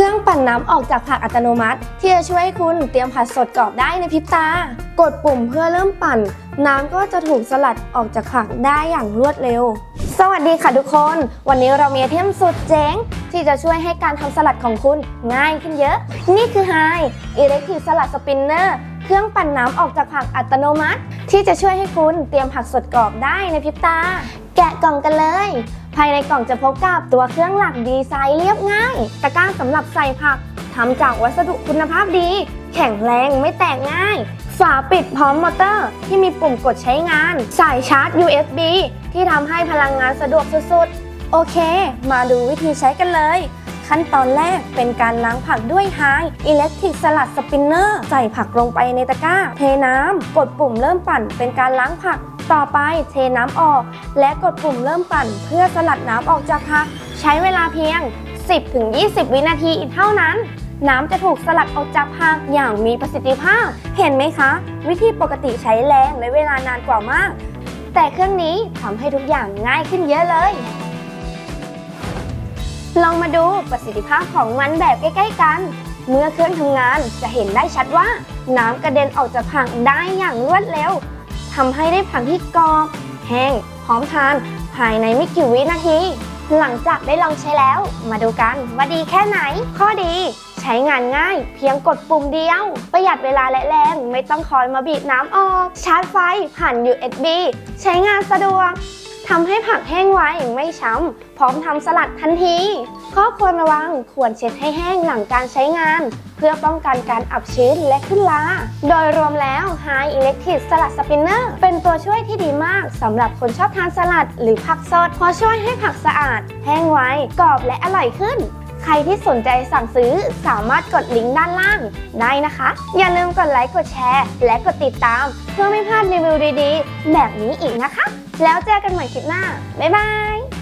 ครื่องปั่นน้ำออกจากผักอัตโนมัติ ที่จะช่วยให้คุณเตรียมผัดสดกรอบได้ในพริบตา กดปุ่มเพื่อเริ่มปั่น น้ำก็จะถูกสลัดออกจากผักได้อย่างรวดเร็ว สวัสดีค่ะทุกคน วันนี้เรามีไอเทมสุดเจ๋ง ที่จะช่วยให้การทำสลัดของคุณง่ายขึ้นเยอะ นี่คือ Hi Electric Salad Spinner เครื่องปั่นน้ำออกจากผักอัตโนมัติ ที่จะช่วยให้คุณเตรียมผักสดกรอบได้ในพริบตา แกะกล่องกันเลย ภายในกล่องจะพบกับตัวเครื่องหลักดีไซน์เรียบง่าย ตะกร้าสำหรับใส่ผักทำจากวัสดุคุณภาพดี แข็งแรงไม่แตกง่าย ฝาปิดพร้อมมอเตอร์ ที่มีปุ่มกดใช้งาน สายชาร์จ USB ที่ทำให้พลังงานสะดวกสุดๆ โอเค มาดูวิธีใช้กันเลย ขั้นตอนแรกเป็นการล้างผักด้วย High Electric Salad Spinner ใส่ผักลงไปในตะกร้า เทน้ำ กดปุ่มเริ่มปั่นเป็นการล้างผัก ต่อไปเทน้ำออก และกดปุ่มเริ่มปั่น เพื่อสลัดน้ำออกจากผัก ใช้เวลาเพียง 10-20 วินาทีเท่านั้น น้ำจะถูกสลัดออกจากผักอย่างมีประสิทธิภาพ เห็นไหมคะ วิธีปกติใช้แรงและเวลานานกว่ามาก แต่เครื่องนี้ทำให้ทุกอย่างง่ายขึ้นเยอะเลยลองมาดูประสิทธิภาพของมันแบบใกล้ ๆ กัน เมื่อเครื่องทำงานจะเห็นได้ชัดว่า น้ำกระเด็นออกจากผักได้อย่างรวดเร็ว ทำให้ได้ผักที่กรอบ แห้งพร้อมทาน ภายในไม่กี่วินาที หลังจากได้ลองใช้แล้ว มาดูกันว่าดีแค่ไหน ข้อดี ใช้งานง่าย เพียงกดปุ่มเดียว ประหยัดเวลาและแรงไม่ต้องคอยมาบีบน้ำออก ชาร์จไฟผ่าน USB ใช้งานสะดวก ทำให้ผักแห้งไวไม่ช้ำ พร้อมทำสลัดทันที ข้อควรระวังควรเช็ดให้แห้งหลังการใช้งาน เพื่อป้องกันการอับชื้นและขึ้นราโดยรวมแล้ว High Electric Salad Spinner เป็นตัวช่วยที่ดีมากสำหรับคนชอบทานสลัดหรือผักสดเพราะช่วยให้ผักสะอาด แห้งไวกรอบและอร่อยขึ้น ใครที่สนใจสั่งซื้อสามารถกดลิงก์ด้านล่างได้นะคะ อย่าลืมกดไลค์กดแชร์ และกดติดตาม เพื่อไม่พลาดรีวิวดีๆ แบบนี้อีกนะคะ แล้วเจอกันใหม่คลิปหน้า บ๊ายบาย